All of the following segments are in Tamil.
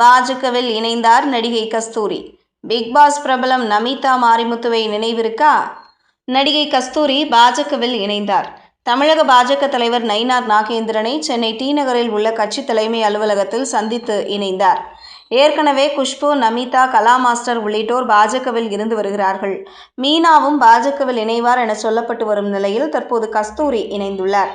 பாஜகவில் இணைந்தார் நடிகை கஸ்தூரி. பிக் பாஸ் பிரபலம் நமிதா மாரிமுத்துவை நினைவிருக்கா? நடிகை கஸ்தூரி பாஜகவில் இணைந்தார். தமிழக பாஜக தலைவர் நயினார் நாகேந்திரனை சென்னை டி நகரில் உள்ள கட்சி தலைமை அலுவலகத்தில் சந்தித்து இணைந்தார். ஏற்கனவே குஷ்பு நமிதா கலா மாஸ்டர் உள்ளிட்டோர் பாஜகவில் இருந்து வருகிறார்கள். மீனாவும் பாஜகவில் இணைவார் என சொல்லப்பட்டு வரும் நிலையில் தற்போது கஸ்தூரி இணைந்துள்ளார்.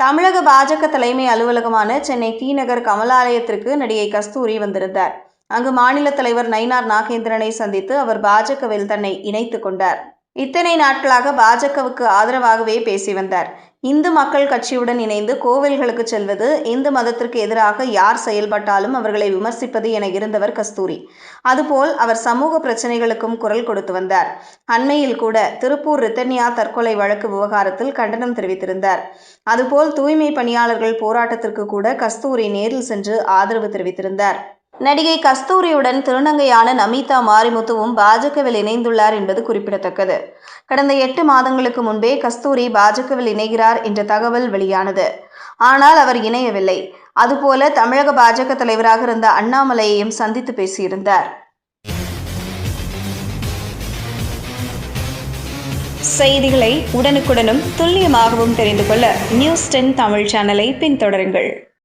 தமிழக பாஜக தலைமை அலுவலகமான சென்னை டி நகர் கமலாலயத்திற்கு நடிகை கஸ்தூரி வந்திருந்தார். அங்கு மாநில தலைவர் நயினார் நாகேந்திரனை சந்தித்து அவர் பாஜகவில் தன்னை இணைத்துக் கொண்டார். இத்தனை நாட்களாக பாஜகவுக்கு ஆதரவாகவே பேசி வந்தார். இந்து மக்கள் கட்சியுடன் இணைந்து கோவில்களுக்கு செல்வது இந்து மதத்திற்கு எதிராக யார் செயல்பட்டாலும் அவர்களை விமர்சிப்பது என இருந்தவர் கஸ்தூரி. அதுபோல் அவர் சமூக பிரச்சனைகளுக்கும் குரல் கொடுத்து வந்தார். அண்மையில் கூட திருப்பூர் ரித்தன்யா தற்கொலை வழக்கு விவகாரத்தில் கண்டனம் தெரிவித்திருந்தார். அதுபோல் தூய்மை பணியாளர்கள் போராட்டத்திற்கு கூட கஸ்தூரி நேரில் சென்று ஆதரவு தெரிவித்திருந்தார். நடிகை கஸ்தூரியுடன் திருநங்கையான நமிதா மாரிமுத்துவும் பாஜகவில் இணைந்துள்ளார் என்பது குறிப்பிடத்தக்கது. கடந்த எட்டு மாதங்களுக்கு முன்பே கஸ்தூரி பாஜகவில் இணைகிறார் என்ற தகவல் வெளியானது. ஆனால் அவர் இணையவில்லை. அதுபோல தமிழக பாஜக தலைவராக இருந்த அண்ணாமலையையும் சந்தித்து பேசியிருந்தார். செய்திகளை உடனுக்குடனும் துல்லியமாகவும் தெரிந்து கொள்ள நியூஸ் டென் தமிழ் சேனலை பின்தொடருங்கள்.